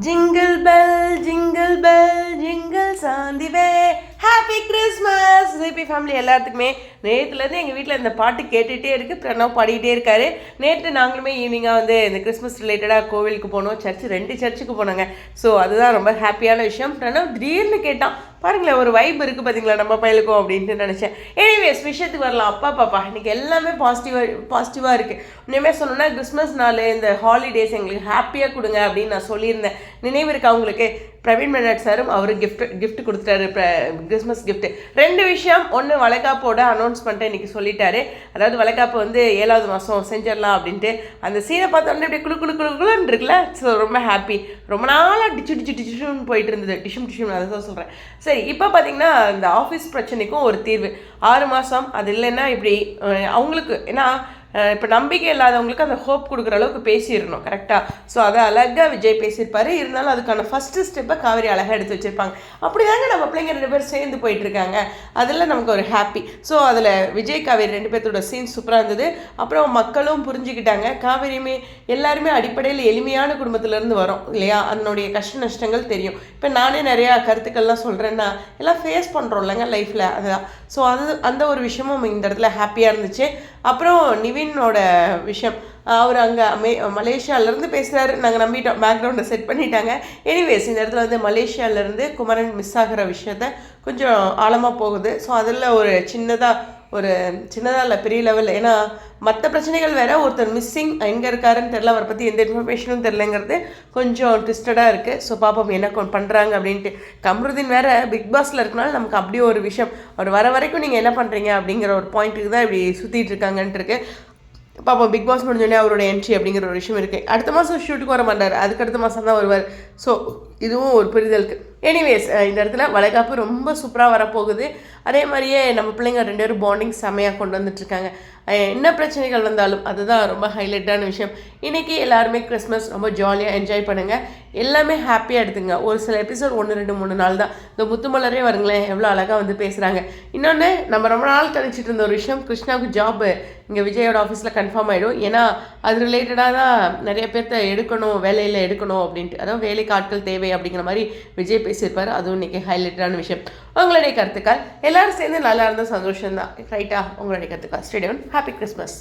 Jingle bell jingle bell jingle சாந்திவே happy Christmas GB family எல்லாத்துக்குமே. நேற்றுலேருந்து எங்கள் வீட்டில் இந்த பாட்டு கேட்டுகிட்டே இருக்குது பிரணவ் பாடிக்கிட்டே இருக்காரு. நேற்று நாங்களுமே ஈவினிங்காக வந்து இந்த கிறிஸ்மஸ் ரிலேட்டடாக கோவிலுக்கு போனோம். சர்ச்சு ரெண்டு சர்ச்சுக்கு போனாங்க. ஸோ அதுதான் ரொம்ப ஹாப்பியான விஷயம். பிரணவ் திடீர்னு கேட்டான் பாருங்களேன் ஒரு வைப் இருக்குது பார்த்தீங்களா நம்ம பயிலுக்கும் அப்படின்ட்டு நினச்சேன். எனிவேஸ் விஷயத்துக்கு வரலாம். அப்பா பாப்பா இன்றைக்கி எல்லாமே பாசிட்டிவாக பாசிட்டிவாக இருக்குது இனிமேல் சொல்லணும்னா கிறிஸ்மஸ் நாள் இந்த ஹாலிடேஸ் எங்களுக்கு ஹாப்பியாக கொடுங்க அப்படின்னு நான் சொல்லியிருந்தேன். நினைவு இருக்கா உங்களுக்கு? பிரவீன் மெனாட் சாரும் அவர் கிஃப்ட் கிஃப்ட் கொடுத்துட்டாரு. கிறிஸ்மஸ் கிஃப்ட் ரெண்டு விஷயம். ஒன்று வளைகாப்போட பண்ணிட்டு இன்னைக்கு சொல்லிட்டாரு. அதாவது வளைகாப்பு வந்து ஏழாவது மாதம் செஞ்சிடலாம் அப்படின்ட்டு. அந்த சீனை பார்த்தோன்னே அப்படியே குழு குழு குளு குளுன்னு இருக்குல்ல? ஸோ ரொம்ப ஹாப்பி ரொம்ப நாளாக டிச்சு டிச்சு டிச்சுன்னு போயிட்டு இருந்தது. டிஷும் டிஷும் அதை தான் சொல்கிறேன் சரி இப்போ பார்த்தீங்கன்னா இந்த ஆஃபீஸ் பிரச்சனைக்கும் ஒரு தீர்வு. ஆறு மாதம் அது இல்லைன்னா இப்படி அவங்களுக்கு ஏன்னா இப்போ நம்பிக்கை இல்லாதவங்களுக்கு அந்த ஹோப் கொடுக்குற அளவுக்கு பேசிடணும் கரெக்டாக ஸோ அதை அழகாக விஜய் பேசியிருப்பாரு. இருந்தாலும் அதுக்கான ஃபஸ்ட்டு ஸ்டெப்பை காவேரி அழகாக எடுத்து வச்சுருப்பாங்க. அப்படி தாங்க நம்ம பிள்ளைங்க ரெண்டு பேரும் சேர்ந்து போயிட்டுருக்காங்க. அதில் நமக்கு ஒரு ஹாப்பி ஸோ அதில் விஜய் காவேரி ரெண்டு பேர்த்தோட சீன் சூப்பராக இருந்தது. அப்புறம் மக்களும் புரிஞ்சுக்கிட்டாங்க. காவேரியுமே எல்லாருமே அடிப்படையில் எளிமையான குடும்பத்திலேருந்து வரோம் இல்லையா? அதனுடைய கஷ்ட நஷ்டங்கள் தெரியும். இப்போ நானே நிறையா கருத்துக்கள்லாம் சொல்கிறேன்னா எல்லாம் ஃபேஸ் பண்ணுறோம் இல்லைங்க லைஃப்பில் அதுதான். ஸோ அது அந்த ஒரு விஷயமும் இந்த இடத்துல ஹாப்பியாக இருந்துச்சு. அப்புறம் நிவினோட விஷயம். அவர் அங்கே மே மலேசியாவிலேருந்து பேசுகிறாரு நாங்கள் நம்பிட்டோம். பேக்ரவுண்டை செட் பண்ணிட்டாங்க. எனிவேஸ் இந்த இடத்துல வந்து மலேசியாவிலேருந்து குமரன் மிஸ் ஆகிற விஷயத்த கொஞ்சம் ஆழமாக போகுது. ஸோ அதில் ஒரு சின்னதாக ஒரு சின்னதாக இல்லை பெரிய லெவலில் ஏன்னா மற்ற பிரச்சனைகள் வேறு ஒருத்தர் மிஸ்ஸிங் எங்கே இருக்காருன்னு தெரில அவரை பற்றி எந்த இன்ஃபர்மேஷனும் தெரிலங்கிறது கொஞ்சம் ட்விஸ்டடாக இருக்குது ஸோ பாப்போம் என்ன கொ- பண்ணுறாங்க அப்படின்ட்டு. கம்ருதீன் வேறு பிக் பாஸில் இருக்கனால நமக்கு அப்படியே ஒரு விஷயம். அவர் வர வரைக்கும் நீங்கள் என்ன பண்ணுறீங்க அப்படிங்கிற ஒரு பாயிண்ட்டுக்கு தான் இப்படி சுற்றிட்டு இருக்காங்கன்ட்டு இருக்கு. பாப்போம் பிக் பாஸ் முடிஞ்சோடனே அவரோட என்ட்ரி அப்படிங்கிற ஒரு விஷயம் இருக்குது அடுத்த மாதம் ஷூட்டுக்கு வர மாட்டார். அதுக்கு அடுத்த மாதம் தான் வருவார். ஸோ இதுவும் ஒரு புரிதலுக்கு எனிவேஸ் இந்த இடத்துல வளைகாப்பு ரொம்ப சூப்பராக வரப்போகுது. அதே மாதிரியே நம்ம பிள்ளைங்க ரெண்டு பேரும் பாண்டிங் செமையாக கொண்டு வந்துட்டுருக்காங்க. என்ன பிரச்சனைகள் வந்தாலும் அதுதான் ரொம்ப ஹைலைட்டான விஷயம். இன்றைக்கி எல்லாருமே கிறிஸ்மஸ் ரொம்ப ஜாலியாக என்ஜாய் பண்ணுங்கள் எல்லாமே ஹாப்பியாக எடுத்துங்க. ஒரு சில எபிசோட் ஒன்று ரெண்டு மூணு நாள் தான். இந்த முத்துமலரே வருங்களேன் எவ்வளோ அழகாக வந்து பேசுகிறாங்க இன்னொன்று நம்ம ரொம்ப நாள் கழிச்சிட்டு இருந்த ஒரு விஷயம் கிருஷ்ணாவுக்கு ஜாப் இங்கே விஜயோட ஆஃபீஸில் கன்ஃபார்ம் ஆகிடும் ஏன்னா அது ரிலேட்டடாக தான் நிறைய பேர்த்த எடுக்கணும் வேலையில் எடுக்கணும் அப்படின்ட்டு. அதாவது வேலைக்கு ஆட்கள் தேவை அப்படிங்கிற மாதிரி விஜய் பேசியிருப்பார். அதுவும் இன்றைக்கி ஹைலைட்டான விஷயம். உங்களுடைய கருத்துக்கள்? எல்லாரும் சேர்ந்து நல்லா இருந்தால் சந்தோஷம் தான் ரைட்டா உங்களுடைய கருத்துக்கள். Stadium happy Christmas